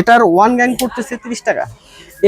এটার one gang করতেছে তিরিশ টাকা।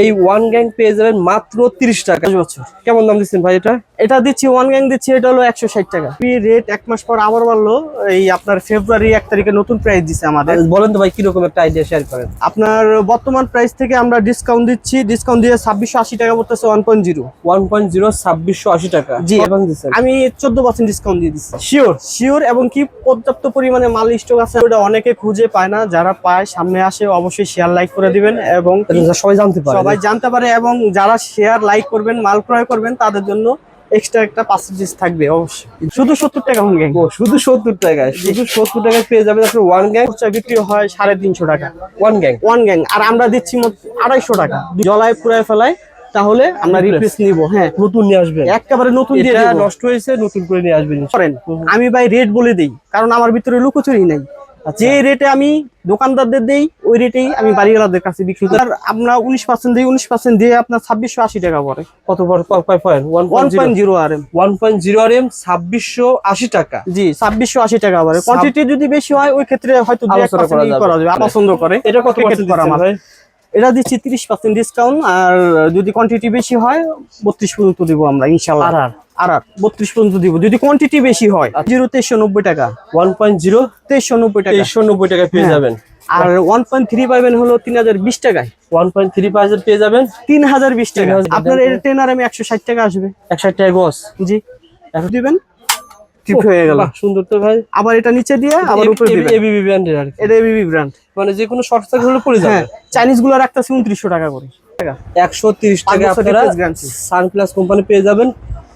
এই ওয়ান গ্যাং পেয়ে যাবেন মাত্র তিরিশ টাকা। বছর। কেমন দাম দিচ্ছেন ভাই এটা? এটা দিচ্ছি ওয়ান গ্যাং দিচ্ছি এটা হলো একশো ষাট টাকা। রেট এক মাস পর আবার বাড়লো। এই আপনার ফেব্রুয়ারি এক তারিখে নতুন প্রাইস দিচ্ছে আমাদের। বলেন তো ভাই কীরকম একটা আইডিয়া শেয়ার করেন? আপনার বর্তমান প্রাইস থেকে আমরা ডিসকাউন্ট দিচ্ছি। ডিসকাউন্ট দিয়ে ছাব্বিশশো আশি টাকা পড়তেছে one point zero one point zero ছাব্বিশশো আশি টাকা। জি। এবং আমি চোদ্দ পার্সেন্ট ডিসকাউন্ট দিয়ে দিচ্ছি। শিওর শিওর এবং কি পর্যাপ্ত পরিমাণে মাল স্টক আছে ওটা অনেকে খুঁজে পায় না। যারা পায় সামনে আসে অবশ্যই শেয়ার লাইক করে দিবেন এবং সবাই জানতে পারে। সবাই জানতে পারে এবং যারা শেয়ার লাইক করবেন মাল ক্রয় করবেন তাদের জন্য এক্সট্রা একটা পার্সেন্টেজ থাকবে অবশ্যই। শুধু সত্তর টাকা হন গ্যাং শুধু সত্তর টাকায়। শুধু সত্তর টাকায় পেয়ে যাবেন আপনার ওয়ান গ্যাং বিক্রি হয় সাড়ে তিনশো টাকা। ওয়ান গ্যাং ওয়ান গ্যাং আর আমরা দিচ্ছি আড়াইশো টাকা। জলায় পুরায় ফেলায় তাহলে আমরা। রিপ্লেস নিব হ্যাঁ। নতুন নিয়ে আসবেন। একেবারে নতুন দিয়ে নষ্ট হয়েছে নতুন করে নিয়ে আসবেন। আমি ভাই রেট বলে দিই কারণ আমার ভিতরে লুকোচুরি নাই। যে রেটে আমি দোকানদারদের দেই ওই রেটেই আমি বাড়িওয়ালাদের কাছে বিক্রি করি। আর আমরা উনিশ পার্সেন্ট দিই উনিশ পার্সেন্ট দিয়ে আপনার ছাব্বিশশো আশি টাকা পরে কত zero R M one point zero R M ছাব্বিশশো আশি টাকা। জি ছাব্বিশশো আশি টাকা পরে কোয়ান্টিটি যদি বেশি হয় ওই ক্ষেত্রে হয়তো করা যাবে। পছন্দ করে এটা কত করা এটা দিচ্ছি তিরিশ পার্সেন্ট ডিসকাউন্ট আর যদি কোয়ান্টিটি বেশি হয় বত্রিশ পর্যন্ত দিব আমরা ইনশাল্লাহ আর আর? আর বত্রিশ পর্যন্ত দিব। যদি কোয়ান্টিটি বেশি হয় জিরো তেইশশো নব্বই টাকা। ওয়ান পয়েন্ট জিরো তেইশশো নব্বই টাকা। তেইশশো নব্বই টাকা পেয়ে হ্যাঁ। যাবেন। আর ওয়ান পয়েন্ট থ্রি পাইবেন হলো তিন হাজার বিশ টাকায়। ওয়ান পয়েন্ট থ্রি পার্সেন্ট পেয়ে যাবেন? তিন হাজার বিশ টাকা। আপনার এর ট্রেনার আমি একশো ষাট টাকা আসবে। একশো ষাট টাকা গস? জি। এখন দিবেন? টিপ হয়ে গেল সুন্দর তো ভাই আবার এটা নিচে দিয়ে আবার উপরে দিবেন এবিবি ব্র্যান্ডের আর এটা এবিবি ব্র্যান্ড মানে যে কোনো শর্ট হলে পড়ে হ্যাঁ যাবে চাইনিজগুলো রাখতেছি উনত্রিশশো টাকা করে টাকা একশো তিরিশ পাঁচ টাকা আপনারা সানপ্লাস কোম্পানি পেয়ে যাবেন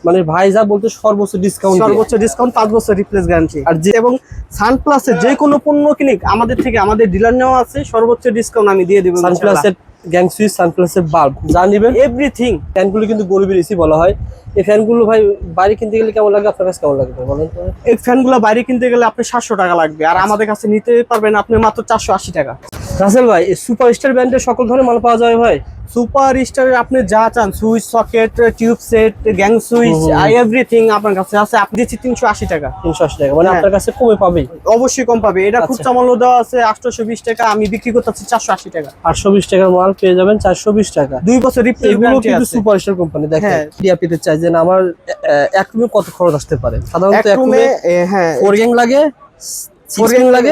মানে ভাই যা বলতে সর্বোচ্চ ডিসকাউন্ট সর্বোচ্চ ডিসকাউন্ট পাঁচ বছর রিপ্লেস গ্যারান্টি আর যে এবং সানপ্লাসের যে কোনো পণ্য কিনিক আমাদের থেকে আমাদের ডিলার নেওয়া আছে সর্বোচ্চ ডিসকাউন্ট আমি দিয়ে দেবো সানপ্লাসের গ্যাং সুইচ সানপ্লাসের বাল্ব যা নিবেন এভরিথিং ফ্যানগুলো কিন্তু গরিবের এসি বলা হয় এই ফ্যানগুলো ভাই বাড়ি কিনতে গেলে কেমন লাগে আপনার কাছে কেমন লাগবে বলেন তো? এই ফ্যানগুলো বাইরে কিনতে গেলে আপনি সাতশো টাকা লাগবে। আর আমাদের কাছে নিতে পারবেন আপনি মাত্র চারশো আশি টাকা। রাসেল ভাই সুপার স্টার ব্র্যান্ডের সকল ধরনের মাল পাওয়া যায় ভাই? সুপার স্টারের আপনি যা চান switch socket tube set gang switch everything আপনার কাছে আছে। আপনি দিচ্ছি তিনশো আশি টাকা। তিনশো আশি টাকা মানে হ্যাঁ। আপনার কাছে কমে পাবেই। অবশ্যই কম পাবে। এটা খুব আচ্ছা। দেওয়া আছে আটশোশো বিশ টাকা। আমি বিক্রি করতেছি চারশো আশি টাকা। আটশো বিশ টাকার মাল পেয়ে যাবেন চারশো বিশ টাকা। দুই বছর এগুলো কিন্তু সুপার স্টার কোম্পানি দেখেন। হ্যাঁ। চাই যে না আমার এক রুমে কত খরচ আসতে পারে? সাধারণত এক রুমে হ্যাঁ ফোর গ্যাং লাগে ফোর লাগে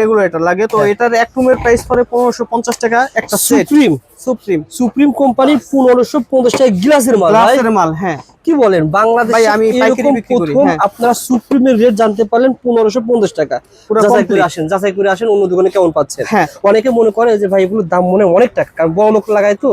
রেগুলেটর লাগে। তো হ্যাঁ। এটার এক রুমের প্রাইস পড়ে পনেরোশো পঞ্চাশ টাকা একটা set Supreme Supreme Supreme company পনেরোশো পঞ্চাশ টাকা গ্লাসের মাল গ্লাসের মাল হ্যাঁ। কি বলেন বাংলাদেশ ভাই, আমি পাইকারি বিক্রি করি, হ্যাঁ। আপনারা সুপ্রিমের রেট জানতে পারলেন পনেরোশো পঞ্চাশ টাকা। যাচাই করে আসেন যাচাই করে আসেন অন্য দোকানে কেমন পাচ্ছেন। হ্যাঁ। অনেকে মনে করে যে ভাই এগুলোর দাম মনে অনেক টাকা কারণ বড় লোক লাগায় তো।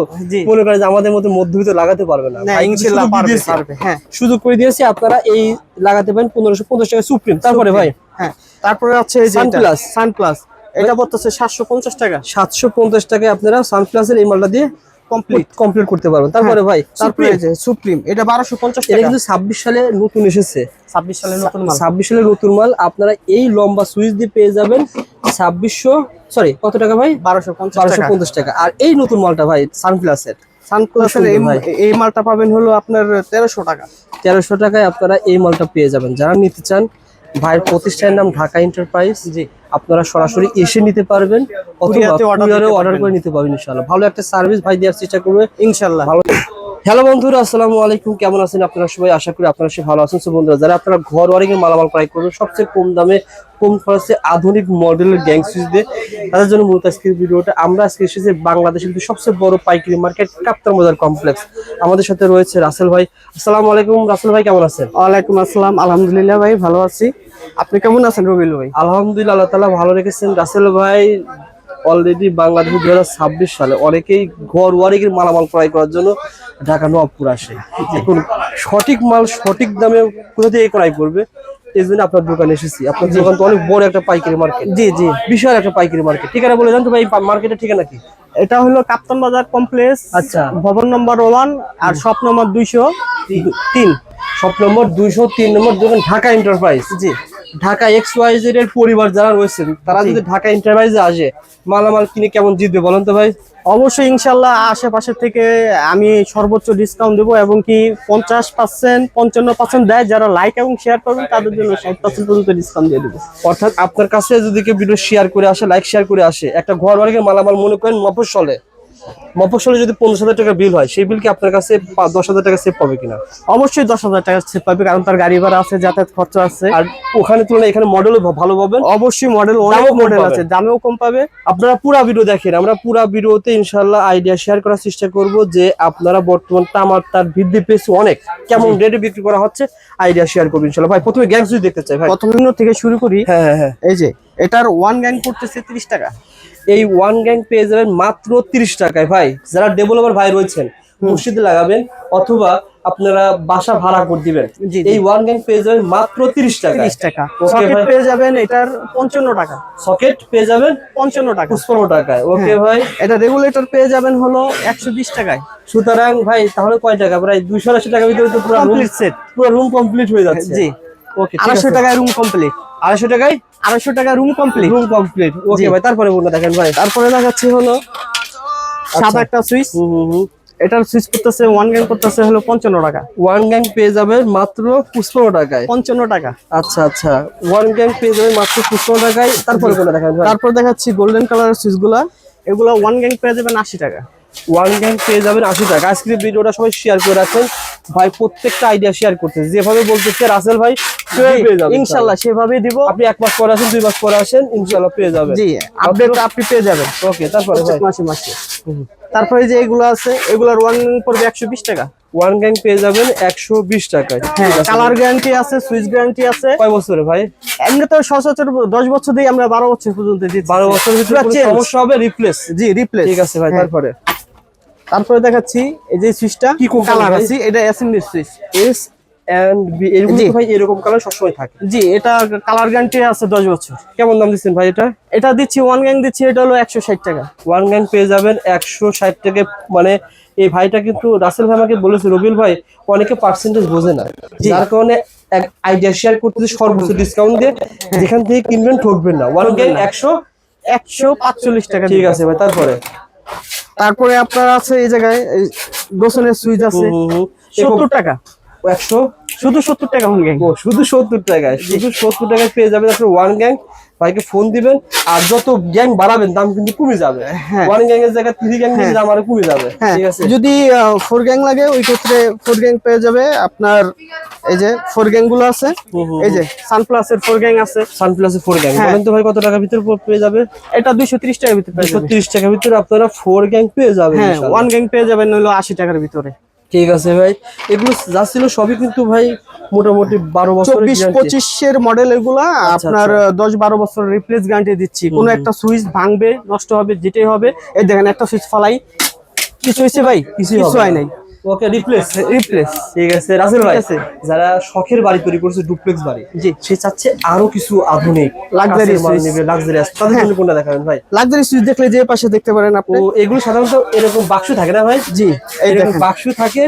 মনে করে যে আমাদের মধ্যে মধ্যবিত্ত লাগাতে পারবে না। সুযোগ পারবে হ্যাঁ। সুযোগ করে দিয়েছি আপনারা এই লাগাতে পারেন পনেরোশো পঞ্চাশ টাকা সুপ্রিম তারপরে ভাই। হ্যাঁ। তারপরে আছে এই যে Sunplus। সানপ্লাস এটা পড়তেছে সাতশো পঞ্চাশ টাকা। সাতশো পঞ্চাশ টাকায় আপনারা সানপ্লাসের এই মালটা দিয়ে কমপ্লিট কমপ্লিট করতে পারবেন। তারপরে ভাই তারপরে এই যে সুপ্রিম এটা বারোশো পঞ্চাশ এটা কিন্তু ছাব্বিশ সালে নতুন এসেছে। ছাব্বিশ সালে নতুন মাল। ছাব্বিশ সালের নতুন মাল। আপনারা এই লম্বা সুইচ দিয়ে পেয়ে যাবেন ছাব্বিশশো সরি কত টাকা ভাই? বারোশো পঞ্চাশ বারোশো টাকা পঞ্চাশ টাকা। আর এই নতুন মালটা ভাই সানপ্লাসের সানপ্লাসের। এই মালটা পাবেন হলো আপনার তেরোশো টাকা। তেরোশো টাকায় আপনারা এই মালটা পেয়ে যাবেন। যারা নিতে চান ভাইয়ের প্রতিষ্ঠানের নাম ঢাকা এন্টারপ্রাইজ জি। আপনারা সরাসরি এসে নিতে পারবেন। অথবা অর্ডার করে নিতে পারবেন ইনশাআল্লাহ। ভালো একটা সার্ভিস ভাই দেওয়ার চেষ্টা করবে। ইনশাল্লাহ ভালো হ্যালো বন্ধুরা আসসালামু আলাইকুম। কেমন আছেন আপনারা সবাই? আশা করি আপনারা সবাই ভালো আছেন। বন্ধুরা যারা আপনারা ঘর ওয়ারিং এর মালামাল ক্রয় করবেন সবচেয়ে কম দামে কম খরচে আধুনিক মডেলের গ্যাং সুইচ দিয়ে তাদের জন্য মূলত আজকের ভিডিওটা। আমরা আজকে এসেছি বাংলাদেশের কিন্তু সবচেয়ে বড় পাইকারি মার্কেট কাপ্তার বাজার কমপ্লেক্স। আমাদের সাথে রয়েছে রাসেল ভাই। আসসালামু আলাইকুম রাসেল ভাই কেমন আছেন? ওয়ালাইকুম আসসালাম আলহামদুলিল্লাহ ভাই ভালো আছি। আপনি কেমন আছেন রবিল ভাই? আলহামদুলিল্লাহ আল্লাহ তালা ভালো রেখেছেন। রাসেল ভাই অলরেডি বাংলাদেশে দু হাজার ছাব্বিশ সালে অনেকেই ঘর ওয়ারিংয়ের মালামাল ক্রয় করার জন্য ঢাকা নবাবপুর আসে। এখন সঠিক মাল সঠিক দামে কোথা থেকে ক্রয় করবে? এই জন্য আপনার দোকানে এসেছি। আপনার দোকান তো অনেক বড় একটা পাইকারি মার্কেট। জি জি। বিশাল একটা পাইকারি মার্কেট। ঠিকানা বলে জানতো ভাই মার্কেটের ঠিকানা কি? এটা হলো কাপ্তান বাজার কমপ্লেক্স আচ্ছা। ভবন নম্বর ওয়ান আর শপ নম্বর দুইশো তিন। শপ নম্বর দুইশো তিন নম্বর দোকান ঢাকা এন্টারপ্রাইজ জি। ঢাকা এক্স ওয়াই জেড এর পরিবার যারা রয়েছেন তারা যদি ঢাকা এন্টারপ্রাইজে আসে মালামাল কিনে কেমন জিতবে বলেন তো ভাই? অবশ্যই ইনশাল্লাহ আশেপাশের থেকে আমি সর্বোচ্চ ডিসকাউন্ট দেবো এবং কি পঞ্চাশ পার্সেন্ট পঞ্চান্ন পার্সেন্ট দেয় যারা লাইক এবং শেয়ার করবেন তাদের জন্য ষাট পার্সেন্ট পর্যন্ত ডিসকাউন্ট দিয়ে দেবো। অর্থাৎ আপনার কাছে যদি কেউ ভিডিও শেয়ার করে আসে লাইক শেয়ার করে আসে একটা ঘর বাড়িকে মালামাল মনে করেন মফস্বলে মফস্বলে যদি পনেরো হাজার টাকা বিল হয় সেই বিল কি আপনার কাছে দশ হাজার টাকা সেভ পাবে কিনা? অবশ্যই দশ হাজার টাকা সেভ পাবে কারণ তার গাড়ি ভাড়া আছে যাতায়াত খরচ আছে। আর ওখানে তুলনায় এখানে মডেলও ভালো পাবেন? অবশ্যই মডেল অনেক মডেল আছে দামেও কম পাবে। আপনারা পুরা ভিডিও দেখেন আমরা পুরা ভিডিওতে ইনশাল্লাহ আইডিয়া শেয়ার করার চেষ্টা করব যে আপনারা বর্তমান তামার তার বৃদ্ধি পেয়েছে অনেক। কেমন রেটে বিক্রি করা হচ্ছে আইডিয়া শেয়ার করব ইনশাল্লাহ ভাই প্রথমে গ্যাংস যদি দেখতে চাই ভাই। প্রথম থেকে শুরু করি। হ্যাঁ হ্যাঁ হ্যাঁ। এই যে এটার ওয়ান গ্যাং করতেছে তিরিশ টাকা। এই ওয়ান গ্যাং পেয়ে যাবেন মাত্র তিরিশ টাকায়। ভাই যারা ডেভেলপার ভাই রয়েছেন মসজিদে লাগাবেন অথবা আপনারা বাসা ভাড়া করে দিবেন। এই ওয়ান গ্যাং পেয়ে যাবেন মাত্র তিরিশ টাকা তিরিশ টাকা। সকেট পেয়ে যাবেন এটার পঞ্চান্ন টাকা। সকেট পেয়ে যাবেন পঞ্চান্ন টাকা। পঁচপান্ন টাকায়। ওকে হ্যাঁ। ভাই। এটা রেগুলেটর পেয়ে যাবেন হলো একশো বিশ টাকায়। সুতরাং ভাই তাহলে কয় টাকা? প্রায় দুইশো আশি টাকার ভিতরে তো পুরো রুম কমপ্লিট সেট পুরো রুম কমপ্লিট হয়ে যাচ্ছে। জি। ওকে আড়াইশো টাকায় রুম কমপ্লিট আড়াইশো টাকায়? আড়াইশো টাকা room complete room complete okay ভাই তারপরে কোনটা দেখেন ভাই। তারপরে দেখাচ্ছি হলো সাদা একটা সুইচ। এটার সুইচ করতেছে ওয়ান গ্যাং করতেছে হলো পঞ্চান্ন টাকা। ওয়ান গ্যাং পেয়ে যাবেন মাত্র পঁচপান্ন টাকায়। পঞ্চান্ন টাকা। আচ্ছা আচ্ছা। ওয়ান গ্যাং পেয়ে যাবেন মাত্র পঁচপান্ন টাকায়। তারপরে কোনটা দেখেন তারপর দেখাচ্ছি গোল্ডেন কালারের সুইচগুলা এগুলো ওয়ান গ্যাং পেয়ে যাবেন আশি টাকা। ওয়ান গ্যাং পেয়ে যাবেন আশি টাকা। আজকের ভিডিওটা সবাই শেয়ার করে রাখেন ভাই প্রত্যেকটা আইডিয়া শেয়ার করতেছে। যেভাবে বলতেছে রাসেল ভাই সেভাবে পেয়ে যাবেন ইনশাল্লাহ সেভাবেই দিব। আপনি এক মাস পরে আসেন দুই মাস পরে আসেন ইনশাল্লাহ পেয়ে যাবেন। জি আপডেট আপনি পেয়ে যাবেন। ওকে তারপরে মাসে মাসে। তারপরে যে এগুলো আছে এগুলোর ওয়ান পড়বে একশো বিশ টাকা। ওয়ান গ্যাং পেয়ে যাবেন একশো বিশ টাকায়। হ্যাঁ কালার গ্যারান্টি আছে সুইচ গ্যারান্টি আছে। কয় বছরে ভাই? এমনি তো সচরাচর দশ বছর দিয়ে আমরা বারো বছর পর্যন্ত দিচ্ছি। বারো বছর ভিতরে। সমস্যা হবে? রিপ্লেস জি রিপ্লেস ঠিক আছে ভাই তারপরে। তারপরে দেখাচ্ছি এই যে সুইচটা কি কালার আছে এটা assembly switch S and B এরকম। ভাই এরকম কালার সবসময় থাকে। জি এটা কালার গ্যারান্টি আছে দশ বছর। কেমন দাম দিচ্ছেন ভাই এটা? এটা দিচ্ছি ওয়ান গ্যাং দিচ্ছি এটা হলো একশো ষাট টাকা। ওয়ান গ্যাং পেয়ে যাবেন একশো ষাট টাকা। মানে এই ভাইটা কিন্তু রাসেল ভাই আমাকে বলেছে রবিল ভাই অনেকে পার্সেন্টেজ বোঝে না। যার কারণে এক আইডিয়া শেয়ার করতে সর্বোচ্চ ডিসকাউন্ট দিয়ে যেখান থেকে কিনবেন ঠকবেন না। ওয়ান গ্যাং একশো একশো পাঁচচল্লিশ টাকা ঠিক আছে ভাই তারপরে? তারপরে আপনার আছে এই জায়গায় গোসনের সুইচ আছে। সত্তর টাকা। একশো? শুধু সত্তর টাকা গ্যাং শুধু সত্তর টাকায়। শুধু সত্তর টাকায় পেয়ে যাবেন আপনার ওয়ান গ্যাং ভাইকে ফোন দিবেন আর যত গ্যাং বাড়াবেন দাম কিন্তু কমে যাবে। ওয়ান গ্যাং এর জায়গায় থ্রি গ্যাং দিলে দাম আরও কমে যাবে। হ্যাঁ। ঠিক আছে? যদি ফোর গ্যাং লাগে ওই ক্ষেত্রে ফোর গ্যাং পেয়ে যাবে আপনার এই যে ফোর গ্যাংগুলো আছে এই যে সানপ্লাস এর ফোর গ্যাং আছে সানপ্লাসে ফোর গ্যাং। বলেন তো ভাই কত টাকার ভিতরে পেয়ে যাবে? এটা দুইশো ত্রিশ টাকার ভিতরে পেয়ে দুশো তিরিশ টাকার ভিতরে আপনারা ফোর গ্যাং পেয়ে যাবেন ওয়ান গ্যাং পেয়ে যাবেন হলো আশি টাকার ভিতরে। ঠিক আছে ভাই। এগুলো যা ছিল সবই কিন্তু ভাই মোটামুটি বারো বছর চব্বিশ পঁচিশের মডেল এগুলা আপনার দশ বারো বছর রিপ্লেস গ্যারান্টি দিচ্ছি। কোনো একটা সুইচ ভাঙবে নষ্ট হবে যেটাই হবে। এই দেখেন একটা সুইচ ফালাই। কিছু হয়েছে ভাই? কিছু হয় নাই। ওকে রিপ্লেস রিপ্লেস ঠিক আছে রাসেল ভাই। আছে। যারা শখের বাড়ি তৈরি করছে ডুপ্লেক্স বাড়ি। জি। সে চাচ্ছে আরও কিছু আধুনিক মাল suite। নেবে লাক্সারিয়াস তাদের জন্য কোনটা দেখাবেন ভাই? লাক্সারি সুইচ দেখলে যে পাশে দেখতে পারেন আপনি। এগুলো সাধারণত এরকম বাক্স থাকে না ভাই? জি এই এরকম বাক্স থাকে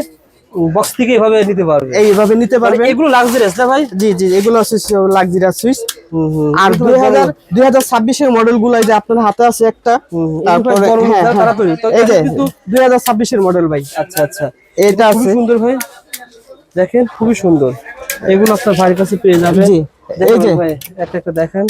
বক্স থেকে এভাবে নিতে পারবে। এইভাবে নিতে পারবেন এগুলো লাক্সারিয়াস না ভাই? জি জি এগুলো আছে লাক্সারিয়াস সুইচ আর দুই হাজার দুই হাজার ছাব্বিশের মডেলগুলো যে আপনার হাতে আছে একটা তারপরে হ্যাঁ, হ্যাঁ। এই যে দুই হাজার ছাব্বিশের মডেল ভাই। আচ্ছা আচ্ছা। এটা আছে। সুন্দর ভাই। দেখেন খুবই সুন্দর। এগুলো আপনার ভাইয়ের কাছে পেয়ে যাবেন। জি, এই যে। একটা একটা দেখেন।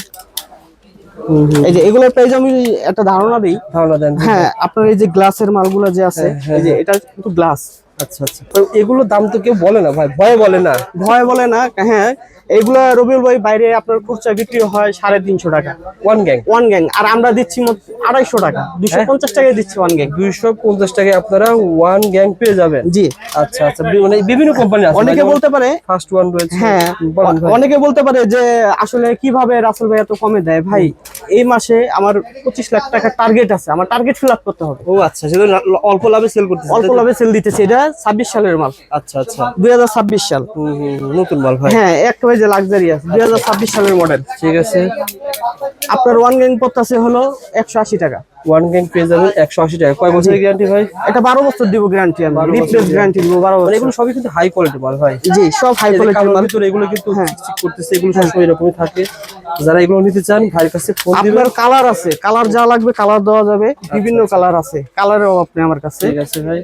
এই যে এগুলোর প্রাইস আমি একটা ধারণা দিই। ধারণা দেন হ্যাঁ আপনার এই যে গ্লাসের মালগুলো যে আছে হ্যাঁ, এই যে এটা কিন্তু গ্লাস আচ্ছা আচ্ছা। তো এগুলো দাম তো কেউ বলে না ভাই ভয়ে বলে না। ভয় বলে না হ্যাঁ। এইগুলা রবিউল ভাই বাইরে আপনার খুচরা বিক্রি হয় সাড়ে তিনশো টাকা। ওয়ান গ্যাং ওয়ান গ্যাং আর আমরা দিচ্ছি আড়াইশো টাকা। হ্যাঁ? পঞ্চাশ টাকায় দিচ্ছি ওয়ান গ্যাং দুইশো পঞ্চাশ টাকায় আপনারা ওয়ান গ্যাং পেয়ে যাবেন। জি। আচ্ছা আচ্ছা। মানে বিভিন্ন কোম্পানি আছে অনেকে বলতে পারে ফার্স্ট ওয়ান রয়েছে। হ্যাঁ অনেকে বলতে পারে যে আসলে কীভাবে রাসেল ভাই এত কমে দেয়? ভাই এই মাসে আমার পঁচিশ লাখ টাকা টার্গেট আছে। আমার টার্গেট ফিল আপ করতে হবে। ও আচ্ছা সেটা অল্প লাভে সেল করতে অল্প লাভে সেল দিতেছে। এটা ছাব্বিশ সালের মাল। আচ্ছা আচ্ছা। দুই হাজার ছাব্বিশ সাল। নতুন মাল ভাই। হ্যাঁ একেবারে যে লাক্সারিয়াস দুই হাজার ছাব্বিশ সালের মডেল ঠিক আছে। আপনার ওয়ান গ্যাং পড়তেছে হলো একশো আশি টাকা। ওয়ান গ্যাং পেয়ে যাবেন একশো আশি টাকা। কয় বছরের গ্যারান্টি ভাই? এটা বারো বছর দিব গ্যারান্টি আমি। রিপ্লেস গ্যারান্টি দিব বারো মানে বছর। এগুলো সবই কিন্তু হাই কোয়ালিটি মাল ভাই। জি সব হাই কালোর মাল। ভিতরে এগুলো কিন্তু হ্যাঁ। করতেছে এগুলো সবসময় এরকমই থাকে। যারা এগুলো নিতে চান ভাইয়ের কাছে ফোন দিবেন। আপনার কালার আছে। কালার যা লাগবে কালার দেওয়া যাবে। বিভিন্ন কালার আছে। কালারের আপনি আমার কাছে। ঠিক আছে ভাই।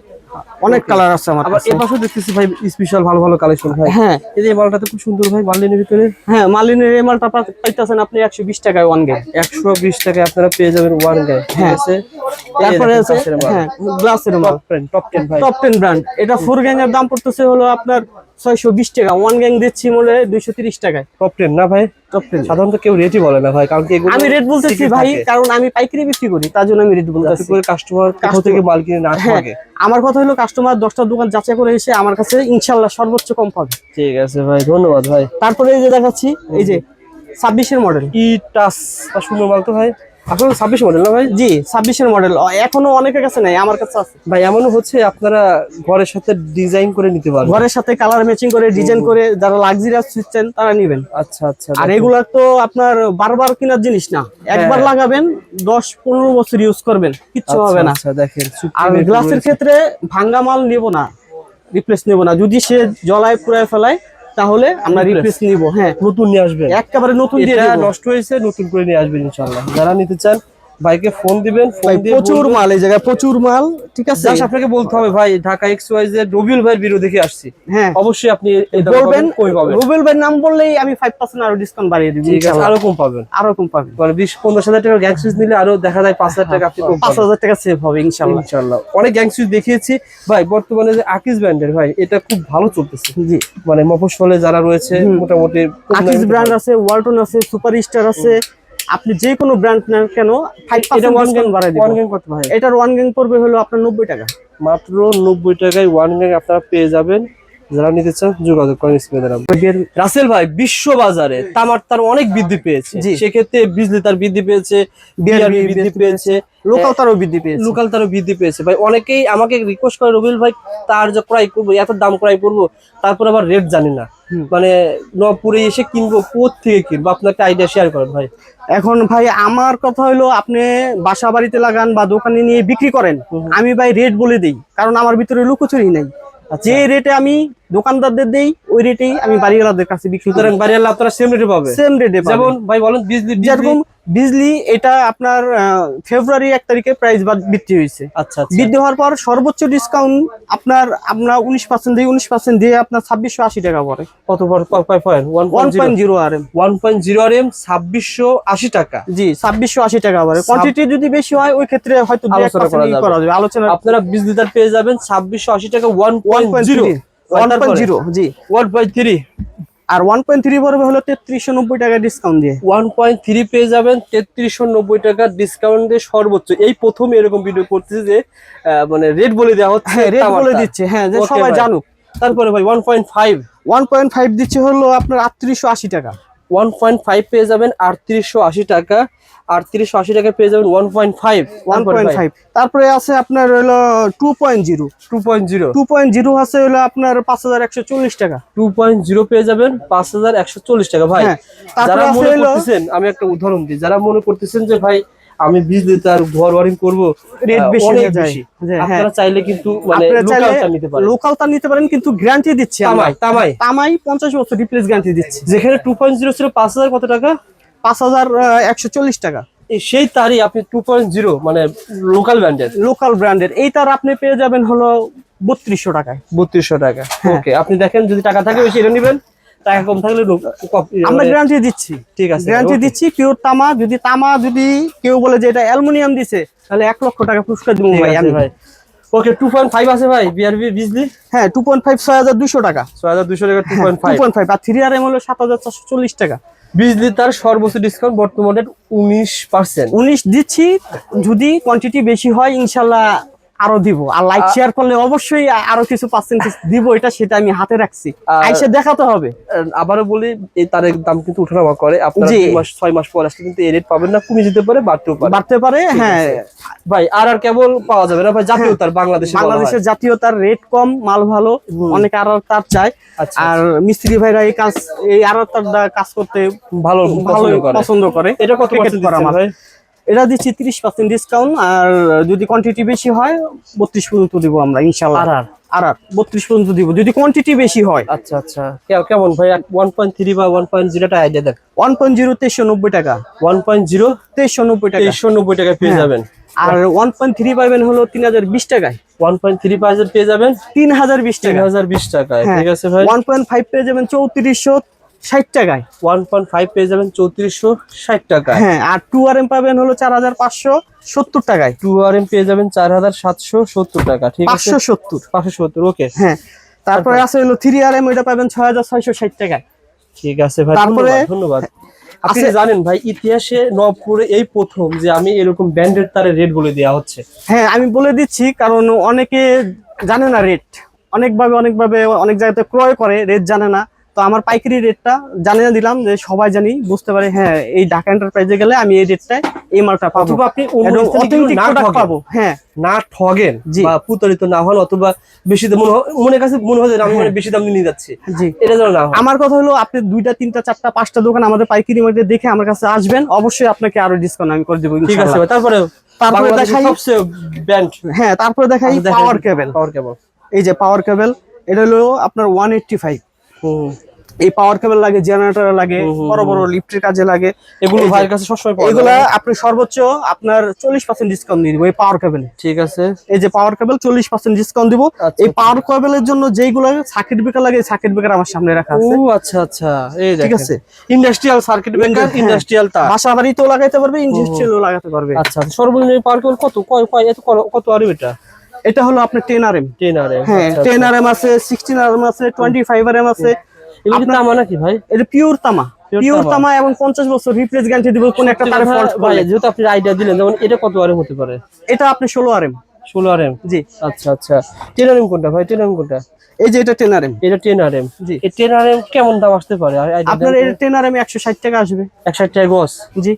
অনেক কালার আছে আমার আবার কাছে। এ পাশে দেখতেছি ভাই স্পেশাল ভালো ভালো কালেকশন ভাই। হ্যাঁ। এই যে মালটা তো খুব সুন্দর ভাই মালিনের ভিতরে? হ্যাঁ মালিনের এই মালটা পাইতেছেন আপনি একশো বিশ টাকায় ওয়ান গে একশো বিশ টাকায় আপনারা পেয়ে যাবেন ওয়ান গে ঠিক হ্যাঁ। আছে? তারপরে আছে হ্যাঁ গ্লাসের মাল টপ টেন ভাই টপ ব্র্যান্ড এটা ফোর গ্যাং এর দাম পড়তেছে হলো আপনার ছয়শো বিশ টাকা। ওয়ান গ্যাং দিচ্ছি মনে দুইশো তিরিশ টাকায়। টপ টেন না ভাই? টপ টেন সাধারণত কেউ রেটই বলে না ভাই কারণ কি আমি রেট বলতেছি ভাই কারণ আমি পাইকারি বিক্রি করি তার জন্য আমি রেট বলতেছি। করে কাস্টমার থেকে মাল কিনে না হ্যাঁ। আমার কথা হলো কাস্টমার দশটা দোকান যাচাই করে এসে আমার কাছে ইনশাল্লাহ সর্বোচ্চ কম পাবে। ঠিক আছে ভাই ধন্যবাদ ভাই। তারপরে এই যে দেখাচ্ছি এই যে ছাব্বিশের মডেল ই টাচ সুন্দর মাল তো ভাই। আসলে ছাব্বিশ মডেল না ভাই? জি ছাব্বিশের মডেল এখনও অনেকের কাছে নাই আমার কাছে আছে। ভাই এমনও হচ্ছে আপনারা ঘরের সাথে ডিজাইন করে নিতে পারবেন। ঘরের সাথে কালার ম্যাচিং করে ডিজাইন করে যারা লাক্সারিয়াস খুঁজছেন তারা নেবেন। আচ্ছা আচ্ছা আর এগুলা তো আপনার বারবার কেনার জিনিস না। একবার লাগাবেন দশ পনেরো বছর ইউজ করবেন কিচ্ছু হবে না। আচ্ছা দেখেন আর গ্লাসের ক্ষেত্রে ভাঙ্গা মাল নেব না রিপ্লেস নেব না। যদি সে জলায় পুরায় ফেলায় তাহলে আমরা। রিপ্লেস নিব হ্যাঁ। নতুন নিয়ে আসবেন। একেবারে নতুন দিয়ে নষ্ট হয়েছে নতুন করে নিয়ে আসবেন ইনশাআল্লাহ। যারা নিতে চান ভাইকে ফোন দিবেন ফোন দিয়ে প্রচুর মাল এই জায়গায় প্রচুর মাল ঠিক আছে? জাস্ট আপনাকে বলতে হবে ভাই Dhaka X Y Z Rabiul ভাইয়ের ভিডিও দেখে আসছি। হ্যাঁ। অবশ্যই আপনি বলবেন কই পাবেন? ভাই নাম বললেই আমি ফাইভ পার্সেন্ট আরও ডিসকাউন্ট বাড়িয়ে দিব ঠিক আছে আরও কম পাবেন। আরও কম পাবেন। মানে বিশ পনেরো হাজার টাকার গ্যাং সুইচ নিলে আরও দেখা যায় পাঁচ হাজার টাকা আপনি কম পাঁচ পাবেন হাজার টাকা সেভ হবে ইনশাল্লাহ। ইনশাআল্লাহ অনেক গ্যাং সুইচ দেখিয়েছি। ভাই বর্তমানে যে আকিস ব্র্যান্ডের ভাই এটা খুব ভালো চলতেছে। জি। মানে মফস্বলে যারা রয়েছে মোটামুটি দামে ব্র্যান্ড আছে ওয়ালটন আছে সুপার স্টার আছে আপনি যে কোনো ব্র্যান্ড নেন কেন এটা ওয়ান গ্যাং বাড়াই ওয়ান গ্যাং কত ভাই এটার ওয়ান গ্যাং পড়বে হলো আপনার নব্বই টাকা। মাত্র নব্বই টাকায় ওয়ান গ্যাং আপনারা পেয়ে যাবেন। যারা নিতে চান যোগাযোগ করেন স্ক্রিনে রাসেল ভাই বিশ্ব বাজারে তামার তার অনেক বৃদ্ধি পেয়েছে। সেক্ষেত্রে বিজলি তার বৃদ্ধি পেয়েছে বিআরবি বৃদ্ধি পেয়েছে। লোকাল তারও বৃদ্ধি পেয়েছে। লোকাল তারও বৃদ্ধি পেয়েছে। ভাই অনেকেই আমাকে রিকোয়েস্ট করে ভাই তার যে ক্রয় করব এত দাম ক্রয় করব তারপর আবার রেট জানি না। মানে নপুরে এসে কিনবো কোথ থেকে কিনবো? আপনার একটা আইডিয়া শেয়ার করেন ভাই। এখন ভাই আমার কথা হলো আপনি বাসা বাড়িতে লাগান বা দোকানে নিয়ে বিক্রি করেন আমি ভাই রেট বলে দিই কারণ আমার ভিতরে লুকোচুরি নাই। যে রেটে আমি দোকানদারদের দেই ওই রেটেই আমি বাড়িওয়ালাদের কাছে বিক্রি করেন বাড়িয়াল্লাহ আপনারা সেম রেটে পাবে। সেম রেটে যেমন ভাই বলেন বিজলি যেরকম বিজলি এটা আপনার ফেব্রুয়ারি এক তারিখে প্রাইস বৃদ্ধি হয়েছে। আচ্ছা আচ্ছা। বৃদ্ধি হওয়ার পর সর্বোচ্চ ডিসকাউন্ট আপনার আমরা উনিশ পার্সেন্ট দিয়ে উনিশ পার্সেন্ট দিয়ে আপনার ছাব্বিশশো আশি টাকা পড়ে। কত one point zero R M one point zero R M ছাব্বিশশো আশি টাকা। জি ছাব্বিশশো আশি টাকা পড়ে। কোয়ান্টিটি যদি বেশি হয় ওই ক্ষেত্রে হয়তো করা যাবে। আলোচনা আপনারা পেয়ে যাবেন ছাব্বিশশো আশি টাকা one point zero one point zero জি। ওয়ান পয়েন্ট থ্রি আর ওয়ান পয়েন্ট থ্রি পড়বে হলো তেত্রিশশো নব্বই টাকা ডিসকাউন্ট দিয়ে। ওয়ান পয়েন্ট থ্রি পেয়ে যাবেন তেত্রিশশো নব্বই টাকা ডিসকাউন্ট দিয়ে সর্বোচ্চ। এই প্রথম এরকম ভিডিও করতেছে যে মানে রেট বলে দেওয়া হচ্ছে হ্যাঁ রেট বলে দিচ্ছে হ্যাঁ যে সবাই জানুক। তারপরে ভাই one point five one point five দিচ্ছে হলো আপনার আটত্রিশশো আশি টাকা। ওয়ান পয়েন্ট ফাইভ পেয়ে যাবেন আটত্রিশশো আশি টাকা। আটত্রিশশো আশি টাকা পেয়ে যাবেন one point five one point five তারপরে আছে আপনার হলো two point zero two point zero two point zero আছে হলো আপনার পাঁচ হাজার একশো চল্লিশ টাকা। টু পয়েন্ট জিরো পেয়ে যাবেন পাঁচ হাজার একশো চল্লিশ টাকা। ভাই হ্যাঁ, যারা মনে করতেছেন আমি একটা উদাহরণ দিই যারা মনে করতেছেন যে ভাই আমি বিজলি তার ঘর ওয়ারিং করব রেট বেশি হয়ে যায়। হ্যাঁ। আপনারা চাইলে কিন্তু মানে লোকালটা নিতে পারেন। লোকালটা নিতে পারেন কিন্তু গ্যারান্টি দিচ্ছি তামাই তামাই। তামাই পঞ্চাশ বছর রিপ্লেস গ্যারান্টি দিচ্ছি। যেখানে টু পয়েন্ট জিরো ছিল পাঁচ হাজার কত টাকা? পাঁচ হাজার একশো চল্লিশ টাকা। সেই তারই আপনি টু পয়েন্ট জিরো মানে লোকাল ব্র্যান্ডের লোকাল ব্র্যান্ডের এইটার আপনি পেয়ে যাবেন হলো বত্রিশশো টাকায়। বত্রিশশো টাকা। হ্যাঁ। ওকে আপনি দেখেন যদি টাকা থাকে বেশি এটা নেবেন। টাকা কম থাকলে আমরা গ্যারান্টি দিচ্ছি। ঠিক আছে গ্যারান্টি দিচ্ছি পিওর তামা যদি তামা যদি কেউ বলে যে এটা অ্যালুমিনিয়াম দিছে তাহলে এক লক্ষ টাকা পুরস্কার দিব ভাই আমি। ভাই। ওকে টু পয়েন্ট ফাইভ আছে ভাই বিআরবি বিজলি? হ্যাঁ টু পয়েন্ট ফাইভ ছয় হাজার দুশো টাকা। ছয় হাজার দুশো টাকা two point five point five আর থ্রি আর এম হলো সাত হাজার চারশো চল্লিশ টাকা। বিজলি তার সর্বোচ্চ ডিসকাউন্ট বর্তমানে উনিশ পার্সেন্ট উনিশ দিচ্ছি যদি কোয়ান্টিটি বেশি হয় ইনশাল্লাহ আরও দিব। আর লাইক শেয়ার করলে অবশ্যই আরও কিছু পার্সেন্টেজ দিব এটা সেটা আমি হাতে রাখছি। আইসে দেখাতে হবে। আবারও বলি এই তারের দাম কিন্তু উঠানামা করে। আপনারা মাস ছয় মাস পর আসলে কিন্তু এই রেট পাবেন না কমে যেতে পারে বাড়তেও পারে। বাড়তে পারে হ্যাঁ। ভাই আর আর কেবল পাওয়া যাবে না ভাই জাতীয় তার বাংলাদেশে বলা হয়। বাংলাদেশের জাতীয়তার রেট কম মাল ভালো হুম। আর আর তার চায় আচ্ছা আর মিস্ত্রি ভাইরা এই কাজ এই আরও তার কাজ করতে ভালো ভালো পছন্দ করে। এটা কত পার্সেন্ট করা। ভাই? এটা দিচ্ছি তিরিশ পার্সেন্ট ডিসকাউন্ট আর যদি কোয়ান্টিটি বেশি হয় বত্রিশ পর্যন্ত দিব আমরা ইনশাল্লাহ আর আর? বত্রিশ পর্যন্ত দিব। যদি কোয়ান্টিটি বেশি হয়। আচ্ছা আচ্ছা। কেমন ভাই? ওয়ান পয়েন্ট থ্রি বা ওয়ান পয়েন্ট জিরো জিরোটা আইডিয়া দেন। ওয়ান পয়েন্ট জিরো তেইশশো নব্বই টাকা। ওয়ান পয়েন্ট জিরো তেইশশো নব্বই টাকা। তেইশশো নব্বই টাকা পেয়ে হ্যাঁ। যাবেন। আর ওয়ান পয়েন্ট থ্রি পাইবেন হলো তিন হাজার বিশ টাকায়। ওয়ান পয়েন্ট থ্রি পেয়ে যাবেন? তিন হাজার বিশ টাকা। হাজার বিশ টাকায় হ্যাঁ। ঠিক আছে ভাই? ওয়ান পয়েন্ট ফাইভ পেয়ে যাবেন চৌত্রিশশো ষাট টাকায়। ওয়ান পয়েন্ট ফাইভ পেয়ে যাবেন চৌত্রিশশো ষাট টাকায়। হ্যাঁ আর টু আর এম পাবেন হলো চার হাজার পাঁচশো সত্তর টাকায়। টু আর এম পেয়ে যাবেন চার হাজার সাতশো সত্তর টাকা ঠিক আছে? সত্তর। পাঁচশো সত্তর ওকে। হ্যাঁ তারপরে আছে হলো থ্রি আর এম ওইটা পাবেন ছয় হাজার ছয়শো ষাট টাকায়। ঠিক আছে ভাই তারপরে- ধন্যবাদ, ধন্যবাদ। আপনি জানেন ভাই ইতিহাসে নবপুরে এই প্রথম যে আমি এরকম ব্যান্ডের তারে রেট বলে দেওয়া হচ্ছে। হ্যাঁ আমি বলে দিচ্ছি কারণ অনেকে জানে না রেট। অনেকভাবে অনেকভাবে অনেক জায়গাতে ক্রয় করে রেট জানে না। তো আমার পাইকারি রেটটা জানিয়ে দিলাম যে সবাই জানি বুঝতে পারে হ্যাঁ এই ঢাকা এন্টারপ্রাইজে গেলে আমি এই রেটটায় এই মালটা পাবো। আপনি। পাবো হ্যাঁ। না ঠগেন। বা প্রতারিত না হন অথবা বেশি দাম মনে কাছে মনে হয় আমি মানে বেশি দাম নিয়ে যাচ্ছি। জি। এটা যেন না আমার কথা হলো আপনি দুইটা তিনটা চারটা পাঁচটা দোকান আমাদের পাইকারি মার্কেটে দেখে আমার কাছে আসবেন অবশ্যই আপনাকে আরও ডিসকাউন্ট আমি করে দেবো ঠিক আছে তারপরে তারপরে দেখাই- সবচেয়ে ব্যান্ড হ্যাঁ তারপরে দেখাই পাওয়ার কেবল পাওয়ার কেবল এই যে পাওয়ার কেবল এটা হলো আপনার ওয়ান এইটটি ফাইভ হুম। এই পাওয়ার কেবল লাগে জেনারেটর লাগে বড় বড় লিফটের কাজে লাগে। এগুলো ভাইয়ের কাছে সবসময় পাওয়া এগুলা আপনি সর্বোচ্চ আপনার চল্লিশ পার্সেন্ট ডিসকাউন্ট দিয়ে দিব এই পাওয়ার কেবলে ঠিক আছে। এই যে পাওয়ার কেবল চল্লিশ পার্সেন্ট ডিসকাউন্ট দিব। আচ্ছা, এই পাওয়ার কেবলের জন্য যেইগুলো সার্কিট ব্রেকার লাগে সার্কিট ব্রেকার আমার সামনে রাখা আছে। ও আচ্ছা আচ্ছা। এই ঠিক আছে? Industrial circuit breaker. ইন্ডাস্ট্রিয়াল তার বাসা বাড়িতেও লাগাইতে পারবে ইন্ডাস্ট্রিয়ালও লাগাতে পারবে। আচ্ছা সর্বনিম্ন পাওয়ার কেবল কত? কয় কয় এত কত- কত আর এটা? এটা হলো আপনার ten R M ten R M হ্যাঁ টেন আর এম আছে সিক্সটিন আর এম আছে টোয়েন্টি ফাইভ আর এম আছে। এগুলো কিন্তু নাকি ভাই? এটা পিওর তামা। পিওর তামা। তামা এবং পঞ্চাশ বছর রিপ্লেস গ্যারান্টি দিব কোন একটা তারে ফল্ট ভাই যেহেতু আপনি আইডিয়া দিলেন যেমন এটা কত আর হতে পারে? এটা আপনি ষোলো আর এম ষোলো আর এম জি। আচ্ছা আচ্ছা। টেন আর এম কোনটা ভাই? টেন আর কোনটা? এই যে এটা টেন আর এম এটা টেন আর এম জি। এই টেন আর এম কেমন দাম আসতে পারে? আপনার এই টেন আর এম একশো ষাট টাকা আসবে। একশো টাকা গজ জি।